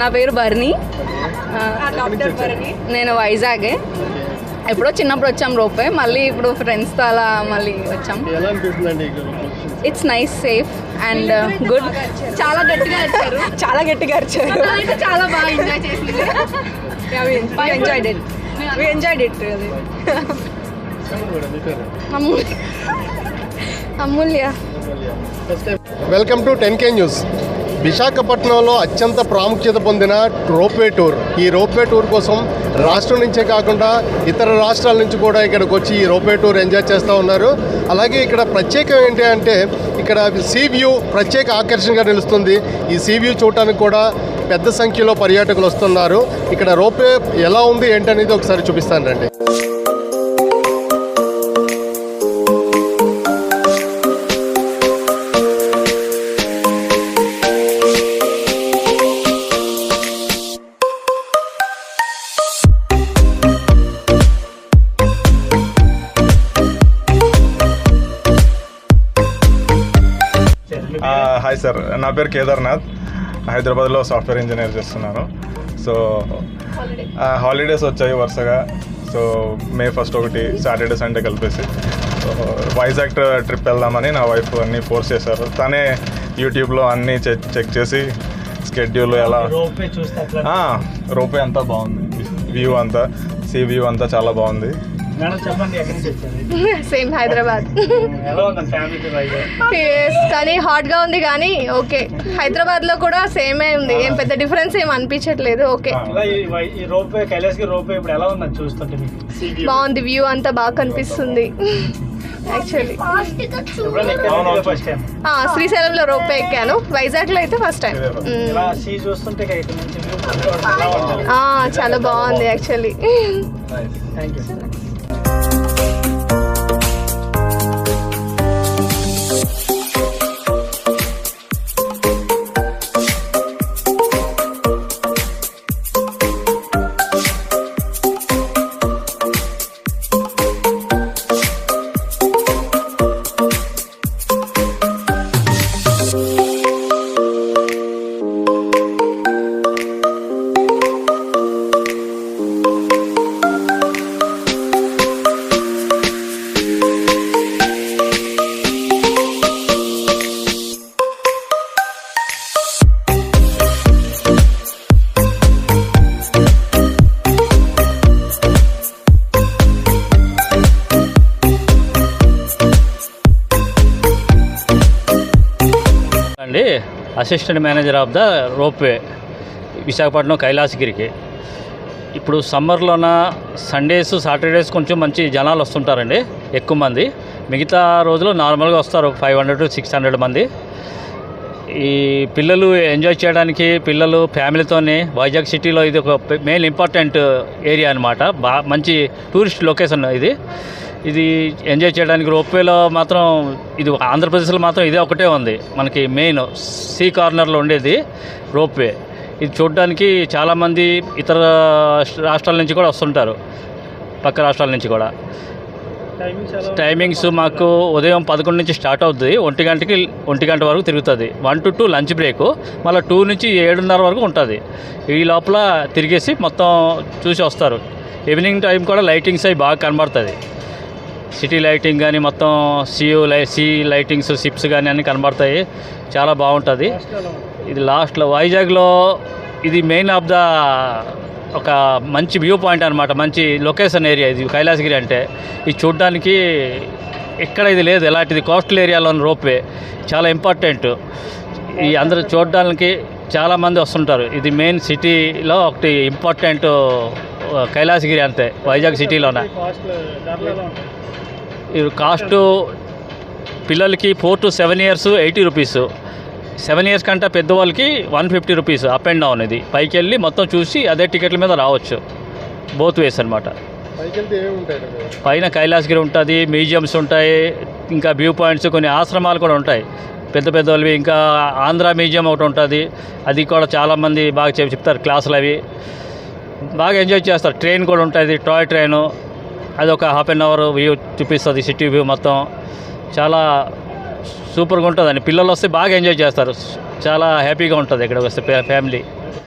నా పేరు బర్ని నేను వైజాగే. ఎప్పుడో చిన్నప్పుడు వచ్చాం రోపే. మళ్ళీ ఇప్పుడు ఫ్రెండ్స్తో అలా మళ్ళీ వచ్చాం. It's nice safe and good చాలా గట్టిగా వచ్చారు చాలా గట్టిగా వచ్చారు చాలా బాగా ఎంజాయ్ చేసింది. Enjoyed it enjoyed it Amulya. Welcome to ten K news విశాఖపట్నంలో అత్యంత ప్రాముఖ్యత పొందిన రోప్వే టూర్. ఈ రోప్వే టూర్ కోసం రాష్ట్రం నుంచే కాకుండా ఇతర రాష్ట్రాల నుంచి కూడా ఇక్కడికి వచ్చి ఈ రోప్వే టూర్ ఎంజాయ్ చేస్తూ ఉన్నారు. అలాగే ఇక్కడ ప్రత్యేకం ఏంటి అంటే ఇక్కడ సీ వ్యూ ప్రత్యేక ఆకర్షణగా నిలుస్తుంది. ఈ సీ వ్యూ చూడటానికి కూడా పెద్ద సంఖ్యలో పర్యాటకులు వస్తున్నారు. ఇక్కడ రోప్వే ఎలా ఉంది ఏంటనేది ఒకసారి చూపిస్తాను రండి. Hi sir. నా పేరు కేదార్నాథ్. హైదరాబాద్లో సాఫ్ట్వేర్ ఇంజనీర్ చేస్తున్నాను. సో హాలిడేస్ వచ్చాయి వరుసగా. సో మే ఫస్ట్ ఒకటి సాటర్డే సండే కలిపేసి. సో వైజాగ్ ట్రిప్ వెళ్దామని నా వైఫ్ అన్నీ ఫోర్స్ చేశారు. తనే యూట్యూబ్లో అన్నీ చెక్ చెక్ చేసి స్కెడ్యూల్ ఎలా రోపే అంతా బాగుంది. వ్యూ అంతా సీ వ్యూ అంతా చాలా బాగుంది. సేమ్ హైదరాబాద్. కానీ హాట్గా ఉంది కానీ ఓకే. హైదరాబాద్లో కూడా సేమే ఉంది. ఏం పెద్ద డిఫరెన్స్ ఏం అనిపించట్లేదు. ఓకే. బాగుంది వ్యూ అంతా బాగా కనిపిస్తుంది. యాక్చువల్లీ శ్రీశైలంలో రోప్ ఎక్కాను. వైజాగ్లో అయితే ఫస్ట్ టైం చాలా బాగుంది యాక్చువల్లీ అండి assistant manager of the ropeway Visakhapatnam కైలాసగిరికి. ఇప్పుడు సమ్మర్లోన సండేస్ సాటర్డేస్ కొంచెం మంచి జనాలు వస్తుంటారండి ఎక్కువ మంది. మిగతా రోజులు నార్మల్గా వస్తారు five hundred to six hundred మంది. ఈ పిల్లలు ఎంజాయ్ చేయడానికి పిల్లలు ఫ్యామిలీతోని వైజాగ్ సిటీలో ఇది ఒక మెయిన్ ఇంపార్టెంట్ ఏరియా అనమాట బా మంచి టూరిస్ట్ లొకేషన్ ఇది. ఇది ఎంజాయ్ చేయడానికి రోప్వేలో మాత్రం ఇది ఆంధ్రప్రదేశ్లో మాత్రం ఇదే ఒకటే ఉంది. మనకి మెయిన్ సీ కార్నర్లో ఉండేది రోప్వే. ఇది చూడడానికి చాలామంది ఇతర రాష్ట్రాల నుంచి కూడా వస్తుంటారు. పక్క రాష్ట్రాల నుంచి కూడా. టైమింగ్స్ టైమింగ్స్ మాకు ఉదయం పదకొండు నుంచి స్టార్ట్ అవుతుంది ఒంటి గంటకి ఒంటి గంట వరకు తిరుగుతుంది. One to two lunch break. మళ్ళీ టూ నుంచి ఏడున్నర వరకు ఉంటుంది. ఈ లోపల తిరిగేసి మొత్తం చూసి వస్తారు. ఈవినింగ్ టైం కూడా లైటింగ్స్ అవి బాగా కనబడుతుంది. సిటీ లైటింగ్ కానీ మొత్తం సీయూ లై సీ లైటింగ్స్ షిప్స్ కానీ అన్నీ కనబడతాయి. చాలా బాగుంటుంది. ఇది లాస్ట్లో వైజాగ్లో ఇది మెయిన్ ఆఫ్ ద ఒక మంచి వ్యూ పాయింట్ అనమాట మంచి లొకేషన్ ఏరియా ఇది కైలాసగిరి అంటే. ఇది చూడడానికి ఎక్కడ ఇది లేదు. ఎలాంటిది కోస్టల్ ఏరియాలోని రోప్వే. చాలా ఇంపార్టెంట్. ఈ అందరూ చూడడానికి చాలామంది వస్తుంటారు. ఇది మెయిన్ సిటీలో ఒకటి ఇంపార్టెంట్ కైలాసగిరి అంతే. వైజాగ్ సిటీలోనే? కాస్ట్ పిల్లలకి four to seven years eighty rupees seven years కంటే పెద్దవాళ్ళకి one fifty rupees up and down ఇది. పైకి వెళ్ళి మొత్తం చూసి అదే టికెట్ల మీద రావచ్చు. బోత్ వేస్ అనమాట పైన కైలాసగిరి ఉంటుంది మ్యూజియంస్ ఉంటాయి ఇంకా వ్యూ పాయింట్స్ కొన్ని ఆశ్రమాలు కూడా ఉంటాయి. పెద్ద పెద్ద వాళ్ళవి ఇంకా ఆంధ్ర మ్యూజియం ఒకటి ఉంటుంది. అది కూడా చాలామంది బాగా చెప్ చెప్తారు క్లాసులు అవి. బాగా ఎంజాయ్ చేస్తారు. ట్రైన్ కూడా ఉంటుంది టాయ్ ట్రైను. అది ఒక హాఫ్ అన్ అవర్ వ్యూ చూపిస్తుంది సిటీ వ్యూ మొత్తం. చాలా సూపర్గా ఉంటుందండి. పిల్లలు వస్తే బాగా ఎంజాయ్ చేస్తారు. చాలా హ్యాపీగా ఉంటుంది ఇక్కడ వస్తే ఫ్యామిలీ